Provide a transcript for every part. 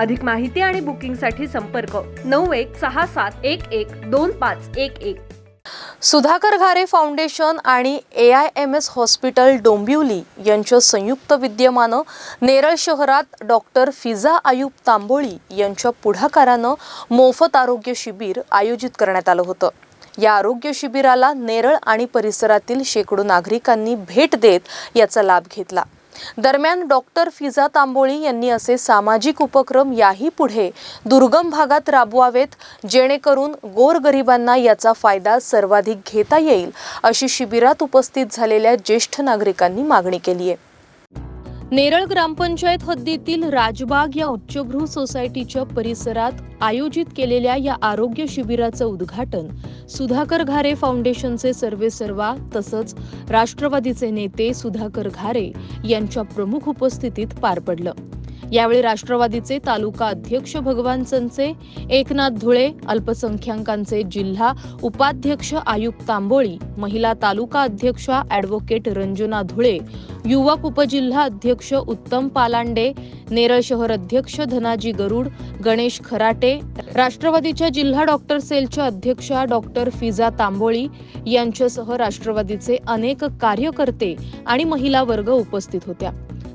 अधिक माहिती आणि बुकिंगसाठी संपर्क नऊ एक सहा सात एक एक दोन पाच एक एक. सुधाकर घारे फाउंडेशन आणि A I M S hospital Dombivli यांच्या संयुक्त विद्यमानं नेरळ शहरात डॉक्टर फिजा आयुब तांबोळी यांच्या पुढाकारानं मोफत आरोग्य शिबिर आयोजित करण्यात आलं होतं. या आरोग्य शिबिराला नेरळ आणि परिसरातील शेकडो नागरिकांनी भेट देत याचा लाभ घेतला. दरम्यान डॉक्टर फिजा तांबोळी यांनी असे सामाजिक उपक्रम याही पुढे दुर्गम भागात राबवावेत जेणेकरून गोरगरिबांना याचा फायदा सर्वाधिक घेता येईल अशी शिबिरात उपस्थित झालेल्या ज्येष्ठ नागरिकांनी मागणी केली आहे. नेरळ ग्रामपंचायत हद्दीतील राजबाग या उच्चभ्रू सोसायटीच्या परिसरात आयोजित केलेल्या या आरोग्य शिबिराचं उद्घाटन सुधाकर घारे फाउंडेशनचे सर्वेसर्वा तसंच राष्ट्रवादीचे नेते सुधाकर घारे यांच्या प्रमुख उपस्थितीत पार पडलं. यावेळी राष्ट्रवादीचे तालुका अध्यक्ष भगवान चंचे एकनाथ धुळे अल्पसंख्याकांचे जिल्हा उपाध्यक्ष आयुक्त तांबोळी महिला तालुका अध्यक्षा ॲडव्होकेट रंजना धुळे युवक उपजिल्हा अध्यक्ष उत्तम पालांडे नेरळ शहर अध्यक्ष धनाजी गरुड गणेश खराटे राष्ट्रवादीच्या जिल्हा डॉक्टर सेलच्या अध्यक्षा डॉक्टर फिजा तांबोळी यांच्यासह राष्ट्रवादीचे अनेक कार्यकर्ते आणि महिला वर्ग उपस्थित होत्या.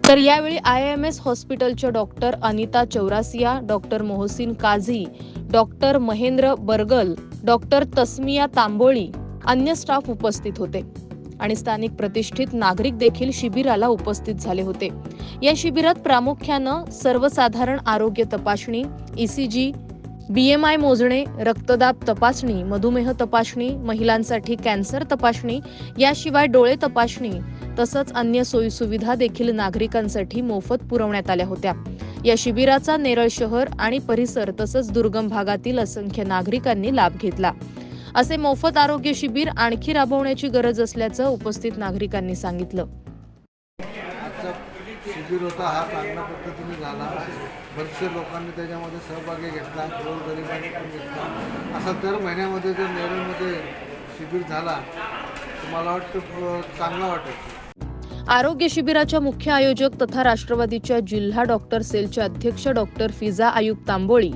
तर यावेळी आय एम एस हॉस्पिटलच्या doctor Anita Chaurasia doctor Mohsin Kazi doctor Mahendra Bargal doctor Tasmiya Tamboli अन्य स्टाफ उपस्थित होते. आणि स्थानिक प्रतिष्ठित नागरिक देखील शिबिराला उपस्थित झाले होते. या शिबिरात प्रामुख्यानं सर्वसाधारण आरोग्य तपासणी ईसीजी बीएमआय मोजणे रक्तदाब तपासणी मधुमेह तपासणी महिलांसाठी कॅन्सर तपासणी याशिवाय डोळे तपासणी तसंच अन्य सोयीसुविधा देखील नागरिकांसाठी मोफत पुरवण्यात आल्या होत्या. या शिबिराचा नेरळ शहर आणि परिसर तसंच दुर्गम भागातील असंख्य नागरिकांनी लाभ घेतला. असे मोफत आरोग्य शिबिर आणखी राबवण्याची गरज असल्याचं उपस्थित नागरिकांनी सांगितलं. शिबिर होता हा चांगल्या पद्धतीने झाला. बरेचसे लोकांनी त्याच्यामध्ये सहभागी घेतला गोरगरिबांनी पण घेतला. असा दर महिन्यामध्ये जर नेहरूमध्ये शिबिर झाला तर मला वाटतं चांगला वाटेल. आरोग्य शिबिराच्या मुख्य आयोजक तथा राष्ट्रवादीच्या जिल्हा डॉक्टर सेलचे अध्यक्ष डॉक्टर फिजा आयुब तांबोळी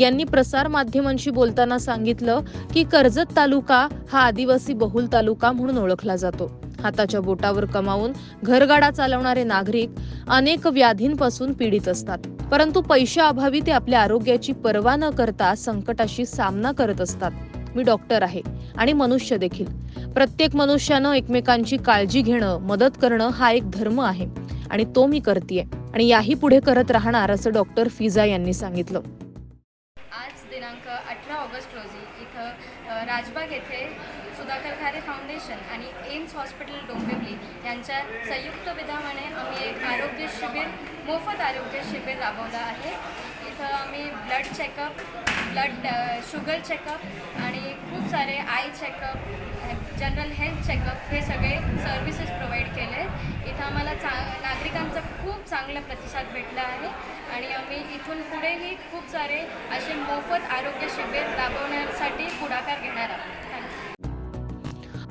यांनी प्रसार माध्यमांशी बोलताना सांगितलं की कर्जत तालुका हा आदिवासी बहुल तालुका म्हणून ओळखला जातो. हाताच्या बोटावर कमावून घरगाडा चालवणारे नागरिक अनेक व्याधींपासून पीडित असतात. परंतु पैशाअभावी ते आपल्या आरोग्याची पर्वा न करता संकटाशी सामना करत असतात. मी डॉक्टर आहे आणि मनुष्य देखील. प्रत्येक मनुष्यानं एकमेकांची काळजी घेणं मदत करणं हा एक धर्म आहे आणि तो मी करतेय आणि याही पुढे करत राहणार असं डॉक्टर फिजा यांनी सांगितलं. आज दिनांक अठरा ऑगस्ट रोजी इथं राजबाग येथे सुधाकर खारे फाउंडेशन आणि एम्स हॉस्पिटल डोंबिवली यांच्या संयुक्त विधानाने आम्ही एक आरोग्य शिबिर मोफत आरोग्य शिबिर राबवलं आहे. इथं आम्ही blood checkup blood sugar checkup आणि खूप सारे eye checkup general health checkup हे सगळे सर्व्हिसेस प्रोव्हाइड केले. आहेत इथं आम्हाला चा नागरिकांचा खूप चांगला प्रतिसाद भेटला आहे आणि आम्ही इथून पुढेही खूप सारे असे मोफत आरोग्य शिबिर राबवण्यासाठी पुढाकार घेणार आहोत.